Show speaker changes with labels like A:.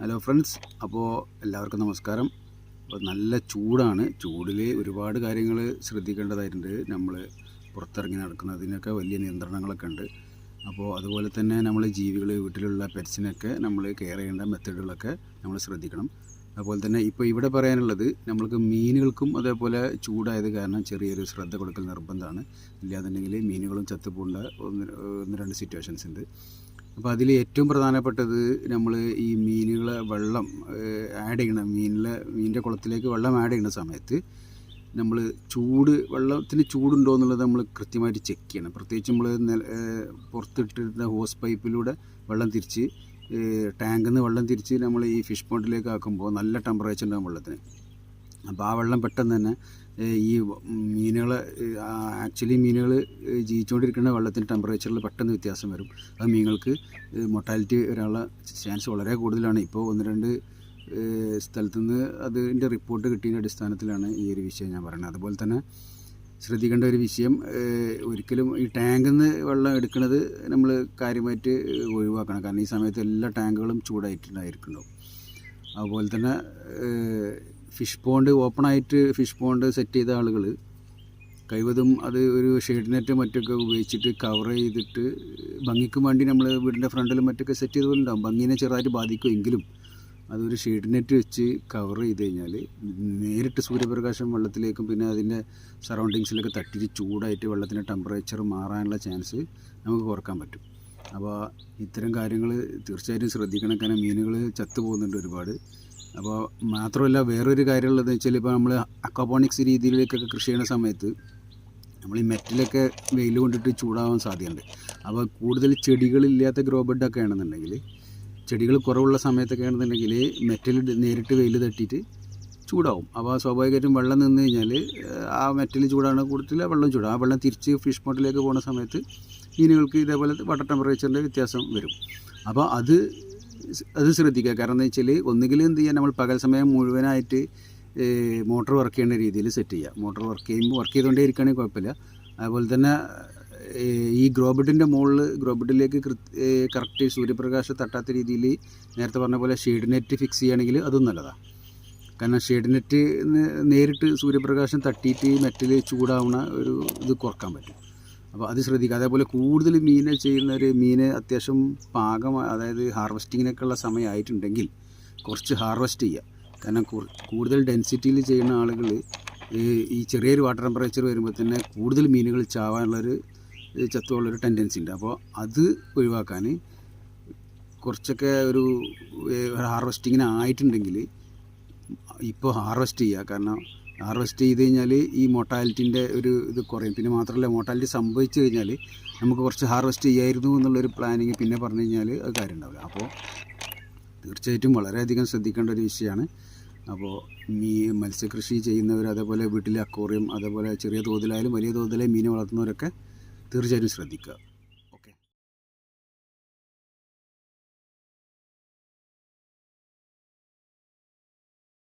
A: Hello friends അപ്പോൾ എല്ലാവർക്കും നമസ്കാരം. അപ്പോൾ നല്ല ചൂടാണ്. ചൂടിൽ ഒരുപാട് കാര്യങ്ങൾ ശ്രദ്ധിക്കേണ്ടതായിട്ടുണ്ട്. നമ്മൾ പുറത്തിറങ്ങി നടക്കുന്നതിനൊക്കെ വലിയ നിയന്ത്രണങ്ങളൊക്കെ ഉണ്ട്. അപ്പോൾ അതുപോലെ തന്നെ നമ്മൾ ജീവികൾ വീട്ടിലുള്ള പെറ്റ്സിനൊക്കെ നമ്മൾ കെയർ ചെയ്യേണ്ട മെത്തേഡുകളൊക്കെ നമ്മൾ ശ്രദ്ധിക്കണം. അതുപോലെ തന്നെ ഇപ്പോൾ ഇവിടെ പറയാനുള്ളത് നമ്മൾക്ക് മീനുകൾക്കും അതേപോലെ ചൂടായത് കാരണം ചെറിയൊരു ശ്രദ്ധ കൊടുക്കൽ നിർബന്ധമാണ്. ഇല്ലാന്നുണ്ടെങ്കിൽ മീനുകളും ചത്തുപോകേണ്ട ഒന്ന് ഒന്ന് രണ്ട് സിറ്റുവേഷൻസ് ഉണ്ട്. അപ്പോൾ അതിൽ ഏറ്റവും പ്രധാനപ്പെട്ടത് നമ്മൾ ഈ മീനുകളെ വെള്ളം ആഡ് ചെയ്യണം മീനിലെ മീനിന്റെ കുളത്തിലേക്ക് വെള്ളം ആഡ് ചെയ്യുന്ന സമയത്ത് നമ്മൾ ചൂട് വെള്ളത്തിന് ചൂടുണ്ടോ എന്നുള്ളത് നമ്മൾ കൃത്യമായിട്ട് ചെക്ക് ചെയ്യണം. പ്രത്യേകിച്ച് നമ്മൾ പുറത്തിട്ടിരുന്ന ഹോസ് പൈപ്പിലൂടെ വെള്ളം തിരിച്ച് ടാങ്കിൽ നിന്ന് വെള്ളം തിരിച്ച് നമ്മൾ ഈ ഫിഷ് പോണ്ടിലേക്ക് ആക്കുമ്പോൾ നല്ല ടെമ്പറേച്ചർ ഉണ്ടാകും വെള്ളത്തിന്. അപ്പോൾ ആ വെള്ളം പെട്ടെന്ന് തന്നെ ഈ മീനുകൾ ആക്ച്വലി മീനുകൾ ജീവിച്ചുകൊണ്ടിരിക്കുന്ന വെള്ളത്തിന്റെ ടെമ്പറേച്ചറിൽ പെട്ടെന്ന് വ്യത്യാസം വരും. അത് മീനുകൾക്ക് മൊട്ടാലിറ്റി വരാനുള്ള ചാൻസ് വളരെ കൂടുതലാണ്. ഇപ്പോൾ ഒന്ന് രണ്ട് സ്ഥലത്തു നിന്ന് അതിന്റെ റിപ്പോർട്ട് കിട്ടിയതിന്റെ അടിസ്ഥാനത്തിലാണ് ഈ ഒരു വിഷയം ഞാൻ പറയുന്നത്. അതുപോലെ തന്നെ ശ്രദ്ധിക്കേണ്ട ഒരു വിഷയം ഒരിക്കലും ഈ ടാങ്കിൽ നിന്ന് വെള്ളം എടുക്കുന്നത് നമ്മൾ കാര്യമായിട്ട് ഒഴിവാക്കണം. കാരണം ഈ സമയത്ത് എല്ലാ ടാങ്കുകളും ചൂടായിട്ടുണ്ടായിരിക്കുന്നുണ്ടാവും. അതുപോലെ തന്നെ ഫിഷ് പോണ്ട് ഓപ്പണായിട്ട് ഫിഷ് പോണ്ട് സെറ്റ് ചെയ്ത ആളുകൾ കഴിവതും അത് ഒരു ഷെയ്ഡ് നെറ്റ് മറ്റൊക്കെ ഉപയോഗിച്ചിട്ട് കവർ ചെയ്തിട്ട് ഭംഗിക്കും വേണ്ടി നമ്മൾ വീടിന്റെ ഫ്രണ്ടിലും മറ്റൊക്കെ സെറ്റ് ചെയ്തുകൊണ്ടുണ്ടാകും ഭംഗിനെ ചെറുതായിട്ട് ബാധിക്കും എങ്കിലും അതൊരു ഷെയ്ഡ് നെറ്റ് വെച്ച് കവർ ചെയ്ത് കഴിഞ്ഞാൽ നേരിട്ട് സൂര്യപ്രകാശം വെള്ളത്തിലേക്കും പിന്നെ അതിന്റെ സറൗണ്ടിങ്സിലൊക്കെ തട്ടിച്ച് ചൂടായിട്ട് വെള്ളത്തിന്റെ ടെമ്പറേച്ചർ മാറാനുള്ള ചാൻസ് നമുക്ക് കുറയ്ക്കാൻ പറ്റും. അപ്പോൾ ഇത്തരം കാര്യങ്ങൾ തീർച്ചയായിട്ടും ശ്രദ്ധിക്കണം. കാരണം മീനുകൾ ചത്തു പോകുന്നുണ്ട് ഒരുപാട്. അപ്പോൾ മാത്രമല്ല വേറൊരു കാര്യമുള്ളതെന്ന് വെച്ചാൽ ഇപ്പോൾ നമ്മൾ അക്കോപോണിക്സ് രീതിയിലേക്കൊക്കെ കൃഷി ചെയ്യുന്ന സമയത്ത് നമ്മൾ ഈ മെറ്റലൊക്കെ വെയിൽ കൊണ്ടിട്ട് ചൂടാവാൻ സാധ്യതയുണ്ട്. അപ്പോൾ കൂടുതൽ ചെടികളില്ലാത്ത ഗ്രോ ബെഡൊക്കെ ആണെന്നുണ്ടെങ്കിൽ ചെടികൾ കുറവുള്ള സമയത്തൊക്കെ ആണെന്നുണ്ടെങ്കിൽ മെറ്റൽ നേരിട്ട് വെയിൽ തട്ടിയിട്ട് ചൂടാവും. അപ്പോൾ സ്വാഭാവികമായിട്ടും വെള്ളം നിന്ന് കഴിഞ്ഞാൽ ആ മെറ്റൽ ചൂടാണ് കൂടുതൽ വെള്ളം ചൂടാ ആ വെള്ളം തിരിച്ച് ഫിഷ് പോട്ടിലേക്ക് പോകുന്ന സമയത്ത് മീനുകൾക്ക് ഇതേപോലെ വാട്ടർ ടെമ്പറേച്ചറിന്റെ വ്യത്യാസം വരും. അപ്പോൾ അത് അത് ശ്രദ്ധിക്കുക. കാരണം എന്താ വെച്ചാൽ ഒന്നുകിൽ എന്ത് ചെയ്യുക നമ്മൾ പകൽ സമയം മുഴുവനായിട്ട് മോട്ടോർ വർക്ക് ചെയ്യുന്ന രീതിയിൽ സെറ്റ് ചെയ്യുക മോട്ടോർ വർക്ക് ചെയ്യുമ്പോൾ വർക്ക് ചെയ്തുകൊണ്ടേ ഇരിക്കുകയാണെങ്കിൽ കുഴപ്പമില്ല അതുപോലെ തന്നെ ഈ ഗ്രോബിഡിന്റെ മുകളിൽ ഗ്രോബിഡിലേക്ക് കറക്റ്റ് സൂര്യപ്രകാശം തട്ടാത്ത രീതിയിൽ നേരത്തെ പറഞ്ഞ പോലെ ഷെയ്ഡ് നെറ്റ് ഫിക്സ് ചെയ്യുകയാണെങ്കിൽ അതും നല്ലതാണ് കാരണം ഷെയ്ഡ് നെറ്റ് നേരിട്ട് സൂര്യപ്രകാശം തട്ടിയിട്ട് മെറ്റൽ ചൂടാവുന്ന ഒരു ഇത് കുറയ്ക്കാൻ പറ്റും. അപ്പോൾ അത് ശ്രദ്ധിക്കുക. അതേപോലെ കൂടുതൽ മീനെ ചെയ്യുന്നവർ മീന് അത്യാവശ്യം പാകം അതായത് ഹാർവെസ്റ്റിങ്ങിനൊക്കെ ഉള്ള സമയമായിട്ടുണ്ടെങ്കിൽ കുറച്ച് ഹാർവസ്റ്റ് ചെയ്യുക. കാരണം കൂടുതൽ ഡെൻസിറ്റിയിൽ ചെയ്യുന്ന ആളുകൾ ഈ ചെറിയൊരു വാട്ടർ ടെമ്പറേച്ചർ വരുമ്പോൾ തന്നെ കൂടുതൽ മീനുകൾ ചാവാനുള്ളൊരു ചത്തുള്ളൊരു ടെൻഡൻസി ഉണ്ട്. അപ്പോൾ അത് ഒഴിവാക്കാൻ കുറച്ചൊക്കെ ഒരു ഹാർവസ്റ്റിങ്ങിന് ആയിട്ടുണ്ടെങ്കിൽ ഇപ്പോൾ ഹാർവസ്റ്റ് ചെയ്യുക. കാരണം ഹാർവസ്റ്റ് ചെയ്ത് കഴിഞ്ഞാൽ ഈ മോർട്ടാലിറ്റിന്റെ ഒരു ഇത് കുറയും. പിന്നെ മാത്രമല്ല മോർട്ടാലിറ്റി സംഭവിച്ചു കഴിഞ്ഞാൽ നമുക്ക് കുറച്ച് ഹാർവെസ്റ്റ് ചെയ്യായിരുന്നു എന്നുള്ളൊരു പ്ലാനിങ് പിന്നെ പറഞ്ഞു കഴിഞ്ഞാൽ അത് കാര്യം ഉണ്ടാവില്ല അപ്പോൾ തീർച്ചയായിട്ടും വളരെയധികം ശ്രദ്ധിക്കേണ്ട ഒരു വിഷയമാണ്. അപ്പോൾ ഈ മത്സ്യകൃഷി ചെയ്യുന്നവർ അതേപോലെ വീട്ടിലെ അക്വോറിയം അതേപോലെ ചെറിയ തോതിലായാലും വലിയ തോതിലായാലും മീൻ വളർത്തുന്നവരൊക്കെ തീർച്ചയായിട്ടും ശ്രദ്ധിക്കുക.